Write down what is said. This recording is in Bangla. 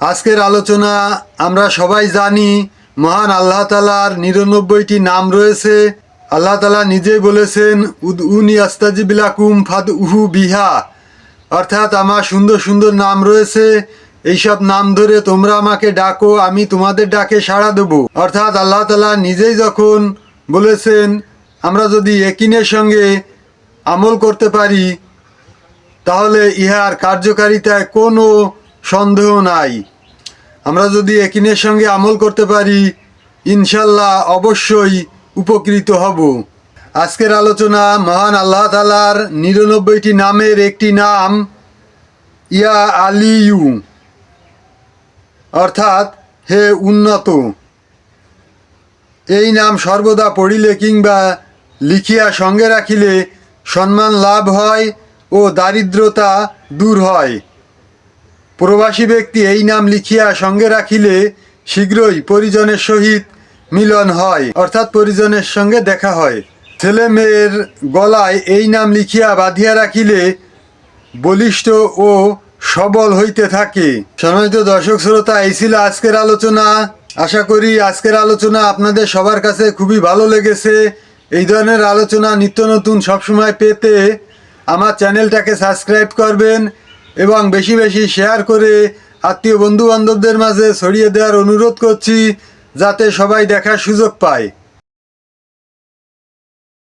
আজকের আলোচনা আমরা সবাই জানি, মহান আল্লাহ তালার নিরানব্বইটি নাম রয়েছে। আল্লাহ তালা নিজেই বলেছেন উদ উনি আস্তাজিবিলাকুম ফাদ উহু বিহা। অর্থাৎ আমার সুন্দর সুন্দর নাম রয়েছে। এইসব নাম ধরে তোমরা আমাকে ডাকো, আমি তোমাদের ডাকে সাড়া দেবো। অর্থাৎ আল্লাহ তালা নিজেই যখন বলেছেন, আমরা যদি একিনের সঙ্গে আমল করতে পারি, তাহলে ইহার কার্যকারিতায় কোনো সন্দেহ নাই। আমরা যদি একিনের সঙ্গে আমল করতে পারি, ইনশাল্লাহ অবশ্যই উপকৃত হব। আজকের আলোচনা মহান আল্লাহ তালার নিরানব্বইটি নামের একটি নাম, ইয়া আলিয়ু। অর্থাৎ, হে উন্নত। এই নাম সর্বদা পড়িলে কিংবা লিখিয়া সঙ্গে রাখিলে সম্মান লাভ হয় ও দারিদ্রতা দূর হয়। প্রবাসী ব্যক্তি এই নাম লিখিয়া সঙ্গে রাখিলে শীঘ্রই পরিজনের সহিত মিলন হয়, অর্থাৎ পরিজনের সঙ্গে দেখা হয়। ছেলে মেয়ের গলায় এই নাম লিখিয়া বাঁধিয়া রাখিলে বলিষ্ঠ ও সবল হইতে থাকে। সম্মানিত দর্শক শ্রোতা, এই ছিল আজকের আলোচনা। আশা করি আজকের আলোচনা আপনাদের সবার কাছে খুবই ভালো লেগেছে। এই ধরনের আলোচনা নিত্য নতুন সবসময় পেতে আমার চ্যানেলটাকে সাবস্ক্রাইব করবেন। এবং বেশি বেশি শেয়ার করে আত্মীয় বন্ধু বান্ধবদের মাঝে ছড়িয়ে দেওয়ার অনুরোধ করছি যাতে সবাই দেখার সুযোগ পায়।